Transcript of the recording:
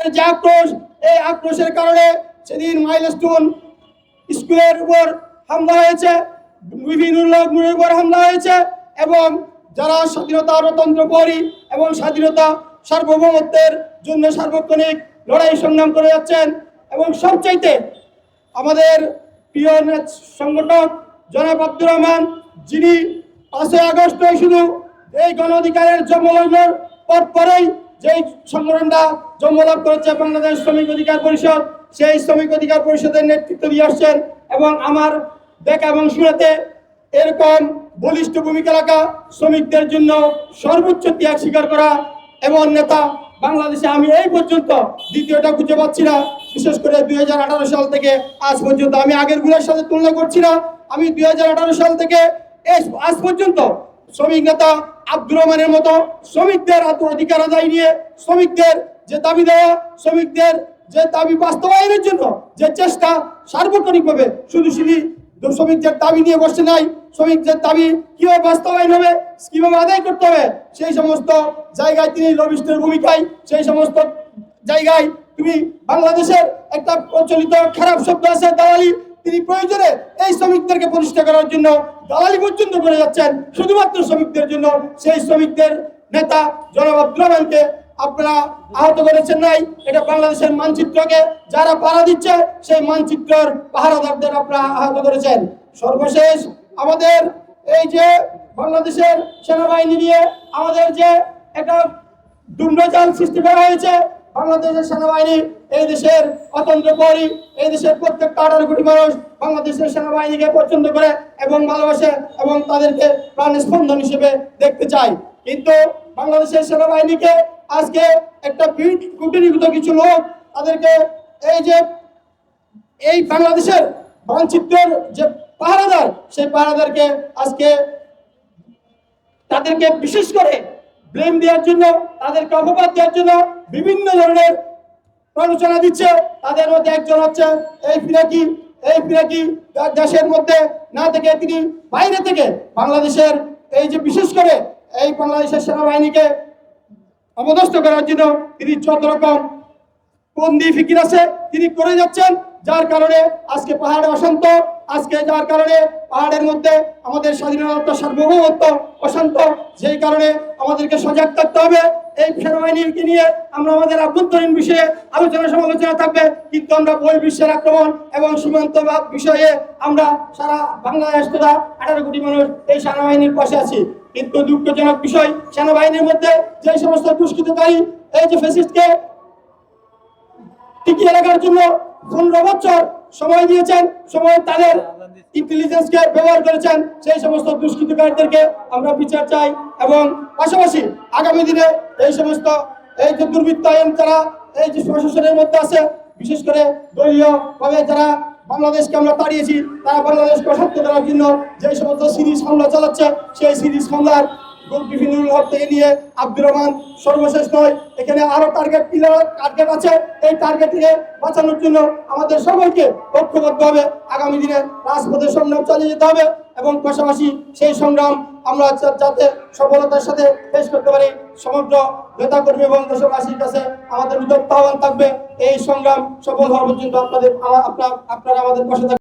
যে আক্রোশ, এই আক্রোশের কারণে সেদিন মাইলস্টোন স্কুলের উপর হামলা হয়েছে, বিভিন্ন লোকের উপর হামলা হয়েছে এবং যারা স্বাধীনতা রতন্ত্র পরি এবং স্বাধীনতা সার্বভৌমত্বের জন্য সার্বক্ষণিক লড়াই সংগ্রাম করে যাচ্ছেন এবং সবচাইতে আমাদের প্রিয় সংগঠক জনাব আব্দুর রহমান, যিনি পাঁচই আগস্ট শুধু এই গণ অধিকারের জন্মলগ্নের পর পরেই যেই সংগঠনটা জন্মলাভ করেছে বাংলাদেশ শ্রমিক অধিকার পরিষদ, সেই শ্রমিক অধিকার পরিষদের নেতৃত্ব দিয়ে আসছেন এবং আমার দেখা এবং শুনেতে এরকম বলিষ্ঠ ভূমিকা রাখা শ্রমিকদের জন্য সর্বোচ্চ ত্যাগ স্বীকার করা এমন নেতা বাংলাদেশে আমি এই পর্যন্ত দ্বিতীয়টা খুঁজে পাচ্ছি না। বিশেষ করে দুই হাজার আঠারো সাল থেকে আজ পর্যন্ত আমি আগেরগুলোর সাথে তুলনা করছি না। আমি দুই হাজার আঠারো সাল থেকে আজ পর্যন্ত শ্রমিক নেতা আব্দুর রহমানের মতো শ্রমিকদের আত্ম অধিকার আদায় নিয়ে শ্রমিকদের যে দাবি দেওয়া, শ্রমিকদের যে দাবি বাস্তবায়নের জন্য যে চেষ্টা সার্বক্ষণিকভাবে শুধু শুধু শ্রমিকদের দাবি নিয়ে বসে নাই, শ্রমিকদের দাবি কীভাবে বাস্তবায়ন হবে, কীভাবে আদায় করতে হবে, সেই সমস্ত জায়গায় তিনি লবিস্টের ভূমিকায়, সেই সমস্ত জায়গায় তুমি বাংলাদেশের একটা প্রচলিত খারাপ শব্দ আছে, দালালি তিনি প্রয়োজনে এই শ্রমিকদেরকে প্রতিষ্ঠা করার জন্য দালালি পর্যন্ত করে যাচ্ছেন। শুধুমাত্র শ্রমিকদের জন্য সেই শ্রমিকদের নেতা জনাব রহমানকে আপনারা আহত করেছেন নাই। এটা বাংলাদেশের মানচিত্রকে যারা পাহারা দিচ্ছে, সেই মানচিত্রের পাহারাদারদের আপনারা আহত করেছেন। সর্বশেষ আমাদের এই যে বাংলাদেশের সেনাবাহিনী নিয়ে আমাদের যে একটা দুম্রজাল সৃষ্টি করা হয়েছে বাংলাদেশের সেনাবাহিনী এই দেশের অতন্ত্র করি এই দেশের প্রত্যেকটা আঠারো কোটি মানুষ বাংলাদেশের সেনাবাহিনীকে পছন্দ করে এবং ভালোবাসে এবং তাদেরকে প্রাণ স্পন্দন হিসেবে দেখতে চায়। কিন্তু বাংলাদেশের সেনাবাহিনীকে আজকে একটা কুটিনিগত কিছু লোক তাদেরকে এই যে, এই বাংলাদেশের মানচিত্রের যে পাহারাদার, সেই পাহারাদারকে আজকে তাদেরকে বিশেষ করে ব্লেম দেওয়ার জন্য, তাদেরকে অপবাদ দেওয়ার জন্য বিভিন্ন ধরনের প্ররোচনা দিচ্ছে। তাদের মধ্যে একজন হচ্ছে এই ফিরাকি। এই ফিরাকি দেশের মধ্যে না থেকে তিনি বাইরে থেকে বাংলাদেশের এই যে বিশেষ করে এই বাংলাদেশের সেনাবাহিনীকে অপদস্থ করার জন্য তিনি যত রকম বন্দি ফিকির আছে তিনি করে যাচ্ছেন। যার কারণে আজকে পাহাড়ে অশান্ত আজকে যার কারণে পাহাড়ের মধ্যে আমাদের স্বাধীনতা সার্বভৌমত্ব অশান্ত, যেই কারণে আমাদেরকে সজাগ থাকতে হবে। এই সেনাবাহিনীকে নিয়ে আমরা আমাদের আভ্যন্তরীণ বিষয়ে আলোচনা সমালোচনা থাকবে, কিন্তু আমরা বই বিশ্বের আক্রমণ এবং সীমান্ত বিষয়ে আমরা সারা বাংলাদেশ তথা আঠারো কোটি মানুষ এই সেনাবাহিনীর পাশে আছি। কিন্তু দুঃখজনক বিষয়, সেনাবাহিনীর মধ্যে যে সমস্ত দুষ্কৃতকারী, এই যে ফেসিস্টকে টিকিয়ে রাখার জন্য পনেরো বছর সময় দিয়েছেন, সময় তাদের ইন্টেলিজেন্সকে ব্যবহার করেছেন, সেই সমস্ত দুষ্কৃতকারীদেরকে আমরা বিচার চাই এবং পাশাপাশি আগামী দিনে এই সমস্ত, এই যে দুর্বৃত্তায়ন যারা, এই যে প্রশাসনের মধ্যে আছে, বিশেষ করে দলীয় ভাবে যারা বাংলাদেশকে আমরা তাড়িয়েছি, তারা বাংলাদেশকে অশান্ত করার জন্য যে সমস্ত সিরিজ হামলা চালাচ্ছে, সেই সিরিজ হামলার লোক থেকে নিয়ে আব্দুর রহমান সর্বশেষ নয়। এখানে আরও টার্গেট পিলার টার্গেট আছে। এই টার্গেট থেকে বাঁচানোর জন্য আমাদের সবাইকে ঐক্যবদ্ধ হবে। আগামী দিনে রাজপথের সংগ্রাম চালিয়ে যেতে হবে এবং পাশাপাশি সেই সংগ্রাম আমরা যাতে সফলতার সাথে পেশ করতে পারি, সমগ্র নেতাকর্মী এবং দেশবাসীর কাছে আমাদের উদ্যোগ আহ্বান থাকবে। এই সংগ্রাম সফল হওয়া পর্যন্ত আপনাদের আপনার আমাদের পাশে